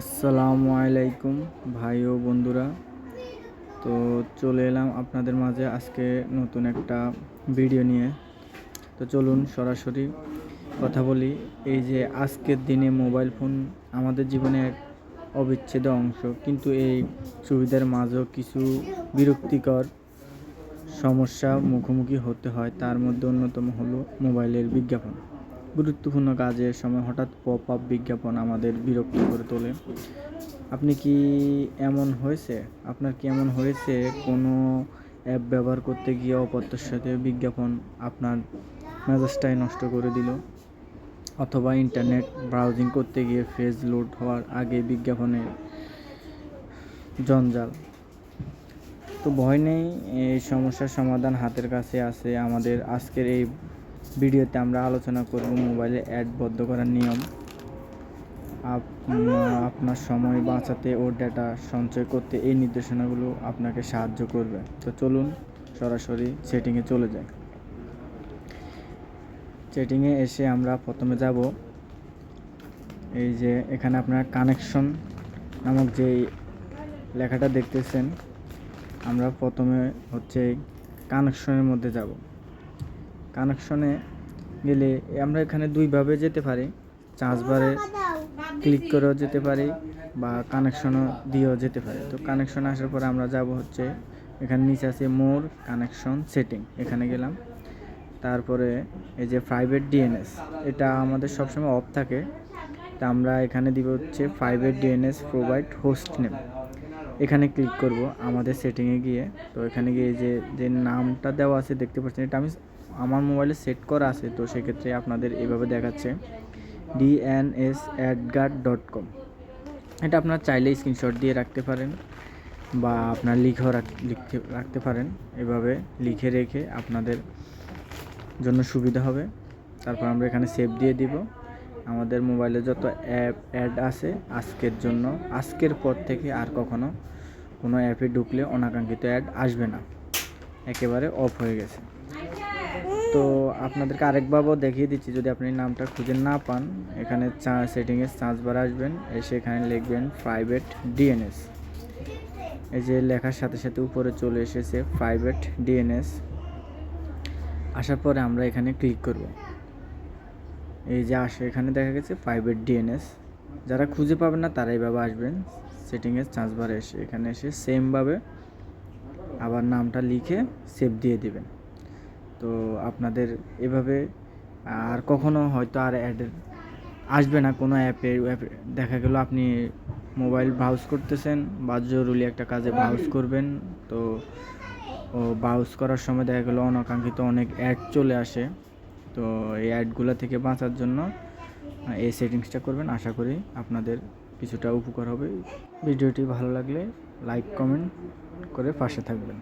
আসসালামু আলাইকুম, ভাই ও বন্ধুরা। তো চলে এলাম আপনাদের মাঝে আজকে নতুন একটা ভিডিও নিয়ে। তো চলুন সরাসরি কথা বলি। এই যে আজকের দিনে মোবাইল ফোন আমাদের জীবনে এক অবিচ্ছেদ্য অংশ। কিন্তু এই সুবিধার মাঝেও কিছু বিরক্তিকর সমস্যা মুখোমুখি হতে হয়। তার মধ্যে অন্যতম হলো মোবাইলের বিজ্ঞাপন। গুরুত্বপূর্ণ কাজের সময় হঠাৎ পপ আপ বিজ্ঞাপন আমাদের বিরক্ত করে তোলে। আপনি কি এমন হয়েছে? আপনার কি এমন হয়েছে কোনো অ্যাপ ব্যবহার করতে গিয়ে অপ্রত্যাশিত বিজ্ঞাপন আপনার মেজাজটাই নষ্ট করে দিল? অথবা ইন্টারনেট ব্রাউজিং করতে গিয়ে ফেজ লোড হওয়ার আগে বিজ্ঞাপনের জঞ্জাল? তো ভয় নেই, এই সমস্যার সমাধান হাতের কাছে আছে আমাদের আজকের এই ভিডিওতে আমরা আলোচনা করব মোবাইলে অ্যাড বদ্ধ করার নিয়ম। আপ- আপনার সময় বাঁচাতে ও ডেটা সঞ্চয় করতে এই নির্দেশনাগুলো আপনাকে সাহায্য করবে। তো চলুন সরাসরি সেটিংয়ে চলে যাই। সেটিংয়ে এসে আমরা প্রথমে যাব। এই যে এখানে আপনার কানেকশন নামক যে লেখাটা দেখতেছেন, আমরা প্রথমে হচ্ছে কানেকশনের মধ্যে যাব। কানেকশনে গেলে আমরা এখানে দুইভাবে যেতে পারি। চার্জ বারে ক্লিক করেও যেতে পারি বা কানেকশনও দিয়েও যেতে পারি। তো কানেকশন আসার পরে আমরা যাব হচ্ছে এখানে নিচে আছে মোর কানেকশন সেটিং, এখানে গেলাম। তারপরে এই যে প্রাইভেট ডিএনএস এটা আমাদের সবসময় অফ থাকে। তা আমরা এখানে দিব হচ্ছে private DNS provide host name এখানে ক্লিক করব আমাদের সেটিংয়ে গিয়ে। তো এখানে গিয়ে যে যে নামটা দেওয়া আছে দেখতে পাচ্ছেন, এটা আমি আমার মোবাইলে সেট করা আছে, তো সেক্ষেত্রে আপনাদের এভাবে দেখাচ্ছে। ডিএনএস অ্যাডগার্ড ডট কম এটা আপনার চাইলে স্ক্রিনশট দিয়ে রাখতে পারেন বা আপনার লিখেও লিখতে, রাখতে পারেন। এভাবে লিখে রেখে আপনাদের জন্য সুবিধা হবে। তারপর আমরা এখানে সেভ দিয়ে দিব। আমাদের মোবাইলে যত অ্যাপ, অ্যাড আছে আজকের জন্য, আজকের পর থেকে আর কখনো কোনো অ্যাপে ঢুকলে অনাকাঙ্ক্ষিত অ্যাড আসবে না। একেবারে অফ হয়ে গেছে। তো আপনাদেরকে আরেকবারও দেখিয়ে দিচ্ছি, যদি আপনি নামটা খুঁজে না পান, এখানে চা, সেটিংয়ে চার্জ বার আসবেন, এসে এখানে লিখবেন প্রাইভেট ডিএনএস এই যে লেখার সাথে সাথে উপরে চলে এসেছে প্রাইভেট ডিএনএস আসার পরে আমরা এখানে ক্লিক করব। এই যে আসে, এখানে দেখা গেছে প্রাইভেট ডিএনএস যারা খুঁজে পাবেন না তারা এইভাবে আসবেন। সেটিংয়ে চার্জ বারে এসে, এখানে এসে সেমভাবে আবার নামটা লিখে সেভ দিয়ে দিবেন। তো আপনাদের এভাবে আর কখনো হয়তো আর অ্যাড আসবে না কোনো অ্যাপে অ্যাপে দেখা গেল আপনি মোবাইল ব্রাউজ করতেছেন, বা জরুরি একটা কাজে ব্রাউজ করবেন, তো ও ব্রাউজ করার সময় দেখা গেলো অনাকাঙ্ক্ষিত অনেক অ্যাড চলে আসে। তো এই অ্যাডগুলো থেকে বাঁচার জন্য এই সেটিংসটা করবেন। আশা করি আপনাদের কিছুটা উপকার হবে। ভিডিওটি ভালো লাগলে লাইক কমেন্ট করে পাশে থাকবেন।